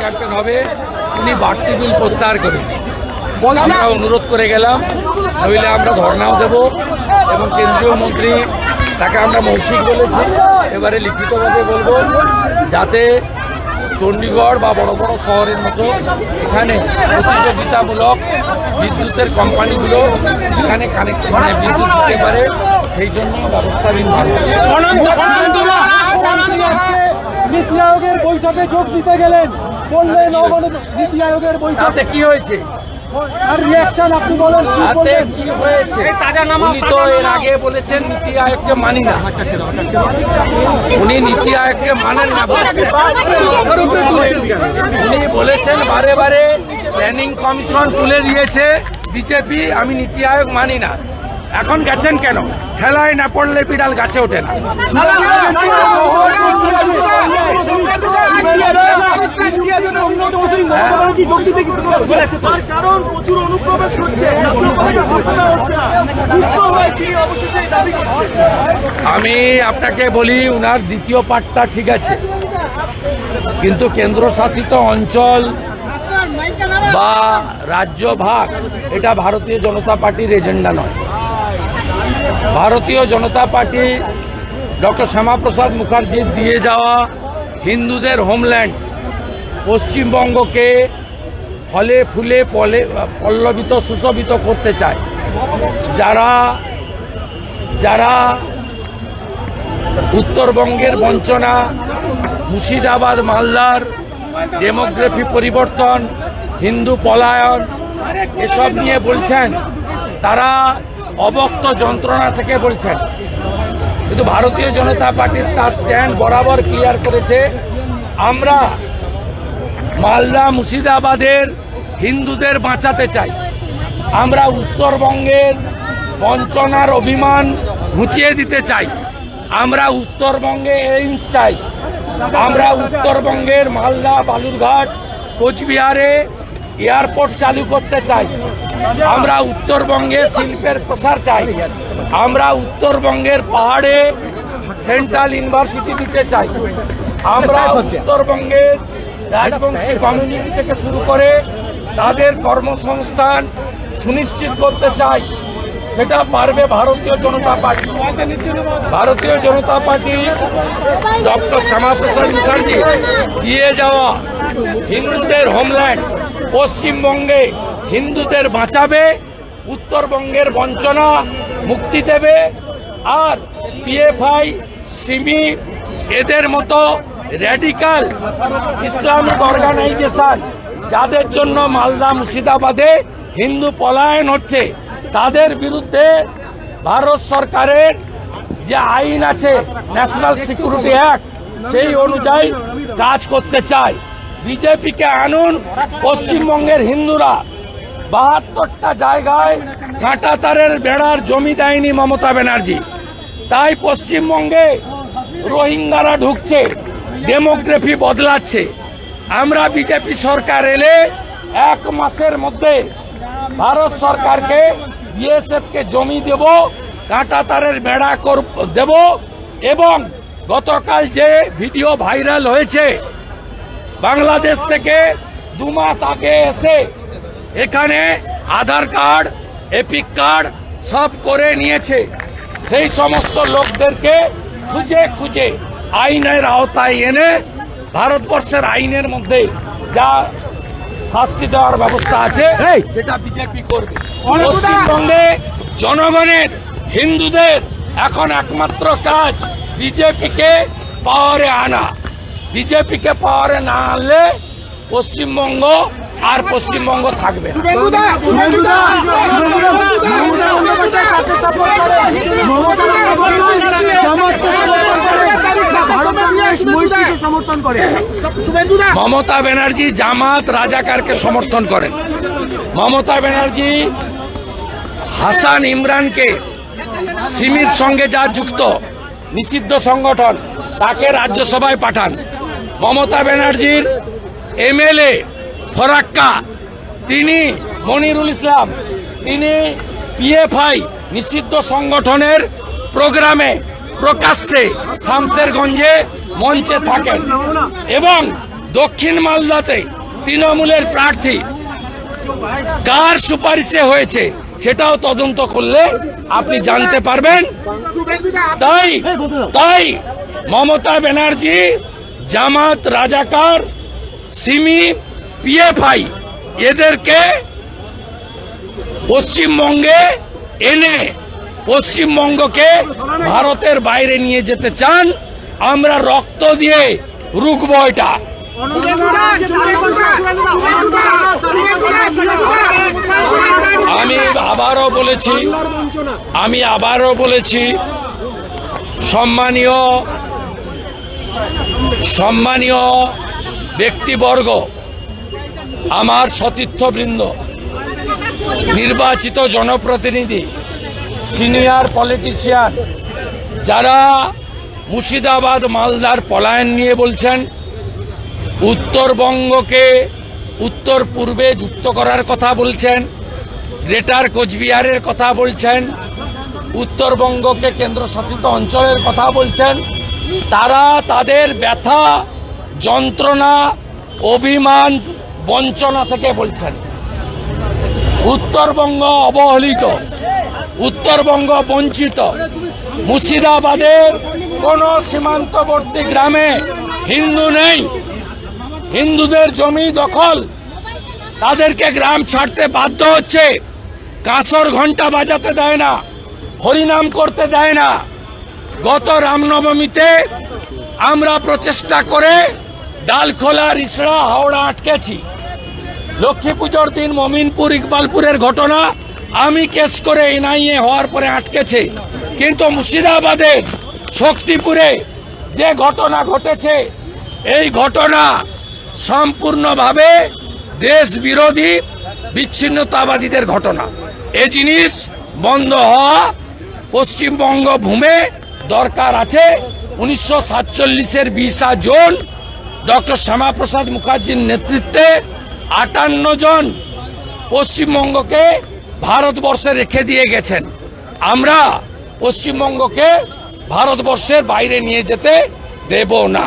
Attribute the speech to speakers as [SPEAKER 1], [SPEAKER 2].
[SPEAKER 1] Campaign হবে, উনি বাড়তি বিল প্রত্যাহার করবেন আমরা অনুরোধ করে গেলাম, নইলে আমরা ধর্নাও দেব এবং কেন্দ্রীয় মন্ত্রী, তাকে আমরা মৌখিক বলেছি, এবারে লিখিতভাবে বলব, যাতে চণ্ডীগড় বা বড় বড় শহরের মতো এখানে প্রতিযোগিতামূলক বিদ্যুতের কোম্পানিগুলো এখানে কানেক্ট মানে বিদ্যুৎ পারে। সেই জন্য ব্যবস্থা নিন।
[SPEAKER 2] নীতি আয়োগের বৈঠকে যোগ দিতে গেলেন। বললেন নীতি আয়োগের বৈঠকে।
[SPEAKER 1] তাতে কি হয়েছে?
[SPEAKER 2] আর রিয়াকশন আপনি বলেন কি বললেন?
[SPEAKER 1] কি হয়েছে? উনি তো এর আগে বলেছেন নীতি আয়োগকে মানি না। উনি নীতি আয়োগকে মানেন না। উনি বলেছেন বারে বারে প্ল্যানিং কমিশন তুলে দিয়েছে বিজেপি আমি নীতি আয়োগ মানি না। এখন গেছেন কেন? ঠেলায় না পড়লে বিড়াল গাছে ওঠে না। আমি আপনাকে বলি, উনার দ্বিতীয় পার্টটা ঠিক আছে। কিন্তু কেন্দ্রশাসিত অঞ্চল বা রাজ্য ভাগ, এটা ভারতীয় জনতা পার্টির এজেন্ডা নয়। ভারতীয় জনতা পার্টি ডক্টর শ্যামাপ্রসাদ মুখার্জির দিয়ে যাওয়া হিন্দুদের হোমল্যান্ড পশ্চিমবঙ্গকে ফলে ফুলে পলে, পল্লবিত, সুশোভিত করতে চায়। যারা যারা উত্তরবঙ্গের বঞ্চনা, মুর্শিদাবাদ মালদার ডেমোগ্রাফি পরিবর্তন, হিন্দু পলায়ন, এসব নিয়ে বলছেন, তারা অবক্ত যন্ত্রণা থেকে বলছেন। কিন্তু ভারতীয় জনতা পার্টির তার স্ট্যান্ড বরাবর ক্লিয়ার করেছে, আমরা মালদা মুর্শিদাবাদের হিন্দুদের বাঁচাতে চাই। আমরা উত্তরবঙ্গের বঞ্চনার অভিমান ঘুচিয়ে দিতে চাই। আমরা উত্তরবঙ্গে এইমস চাই। আমরা উত্তরবঙ্গের মালদা বালুরঘাট কোচবিহারে এয়ারপোর্ট চালু করতে চাই। আমরা উত্তরবঙ্গে শিল্পের প্রসার চাই। আমরা উত্তরবঙ্গের পাহাড়ে সেন্ট্রাল ইউনিভার্সিটি দিতে চাই। আমরা উত্তরবঙ্গের রাজবংশী কমিউনিটি থেকে শুরু করে তাদের কর্মসংস্থান সুনিশ্চিত করতে চাই। সেটা পারবে Bharatiya Janata party. Bharatiya Janata party doctor Shyamaprasad Mukherjee দিয়ে যাওয়া হিন্দুদের হোমল্যান্ড। পশ্চিমবঙ্গে হিন্দুদের বাঁচাবে, উত্তরবঙ্গের বঞ্চনা মুক্তি দেবে, আর পিএফআই সিমি এদের মতো র্যাডিকাল ইসলামিক অর্গানাইজেশন যাদের জন্য মালদা মুর্শিদাবাদে হিন্দু পলায়ন হচ্ছে, তাদের বিরুদ্ধে ভারত সরকারের যে আইন আছে ন্যাশনাল সিকিউরিটি অ্যাক্ট সেই অনুযায়ী কাজ করতে চায়। বিজেপিকে আনুন পশ্চিমবঙ্গের হিন্দুরা। বাহাত্তরটা জায়গায় কাঁটাতারের বেড়ার জমি দেয়নি মমতা ব্যানার্জি। তাই পশ্চিমবঙ্গে রোহিঙ্গারা ঢুকছে, ডেমোগ্রাফি বদলাচ্ছে। আমরা বিজেপি সরকার এলে এক মাসের মধ্যে ভারত সরকারকে বিএসএফ কে জমি দেব কাঁটা তারের বেড়া দেব এবং গতকাল যে ভিডিও ভাইরাল হয়েছে বাংলাদেশ থেকে দু মাস আগে এসে এখানে আধার কার্ড এপিক কার্ড সব করে নিয়েছে। সেই সমস্ত লোকদেরকে খুঁজে খুঁজে আইনের আওতায় এনে ভারতবর্ষের আইনের মধ্যে যা শাস্তি দেওয়ার ব্যবস্থা আছে সেটা বিজেপি করবে। পশ্চিমবঙ্গে জনগণের হিন্দুদের এখন একমাত্র কাজ বিজেপিকে পাওয়ারে আনা। বিজেপিকে পাওয়ারে না আনলে পশ্চিমবঙ্গ আর পশ্চিমবঙ্গ থাকবে মমতা ব্যানার্জি জামাত রাজাকারকে সমর্থন করেন। মমতা ব্যানার্জি হাসান ইমরানকে সিমির সঙ্গে যা যুক্ত নিষিদ্ধ সংগঠন তাকে রাজ্যসভায় পাঠান। মমতা ব্যানার্জির এমএলএ ফরাক্কা, তিনি মনিরুল ইসলাম, তিনি পিএফআই নিষিদ্ধ সংগঠনের প্রোগ্রামে প্রকাশ্যে শামসেরগঞ্জে মঞ্চে থাকেন এবং দক্ষিণ মালদাতে তৃণমূলের প্রার্থী কার সুপারিশে হয়েছে সেটাও তদন্ত করলে আপনি জানতে পারবেন। তাই তাই মমতা ব্যানার্জি জামাত, রাজাকার, সিমি, পিএফআই এদেরকে পশ্চিমবঙ্গে এনে পশ্চিমবঙ্গকে ভারতের বাইরে নিয়ে যেতে চান। আমরা রক্ত দিয়ে রুখব এটা। আমি আবারও বলেছি, আমি আবারও বলেছি, সম্মানীয় সম্মানীয় ব্যক্তিবর্গ, আমার সতীর্থবৃন্দ, নির্বাচিত জনপ্রতিনিধি, সিনিয়র পলিটিশিয়ান, যারা মুর্শিদাবাদ মালদার পলায়ন নিয়ে বলছেন, উত্তরবঙ্গকে উত্তর পূর্বে যুক্ত করার কথা বলছেন, গ্রেটার কোচবিহারের কথা বলছেন, উত্তরবঙ্গকে কেন্দ্রশাসিত অঞ্চলের কথা বলছেন তারা তাদের ব্যথা, যন্ত্রণা, অভিমান, বঞ্চনা থেকে বলছেন। উত্তরবঙ্গ অবহেলিত, উত্তরবঙ্গ বঞ্চিত। মুর্শিদাবাদের কোন সীমান্তবর্তী গ্রামে হিন্দু নেই। হিন্দুদের জমি দখল। তাদেরকে গ্রাম ছাড়তে বাধ্য হচ্ছে। কাঁসর ঘণ্টা বাজাতে দেয় না, হরিনাম করতে দেয় না। গত রামনবমীতে আমরা প্রচেষ্টা করে ডালখোলা রিসড়া হাওড়া আটকেছি। লক্ষ্মী পুজোর দিন মমিনপুর ইকবালপুরের ঘটনা আমি কেস করে এনআইএ হওয়ার পরে আটকেছে। কিন্তু মুর্শিদাবাদের শক্তিপুরে যে ঘটনা ঘটেছে, এই ঘটনা সম্পূর্ণভাবে দেশ বিরোধী বিচ্ছিন্নতাবাদীদের ঘটনা। এ জিনিস বন্ধ হওয়া পশ্চিমবঙ্গ ভূমে দরকার আছে। উনিশশো সাতচল্লিশের বিশা জুন ডক্টর শ্যামাপ্রসাদ মুখার্জির নেতৃত্বে আটান্ন জন পশ্চিমবঙ্গকে ভারতবর্ষে রেখে দিয়ে গেছেন। আমরা পশ্চিমবঙ্গকে ভারতবর্ষের বাইরে নিয়ে যেতে দেব না!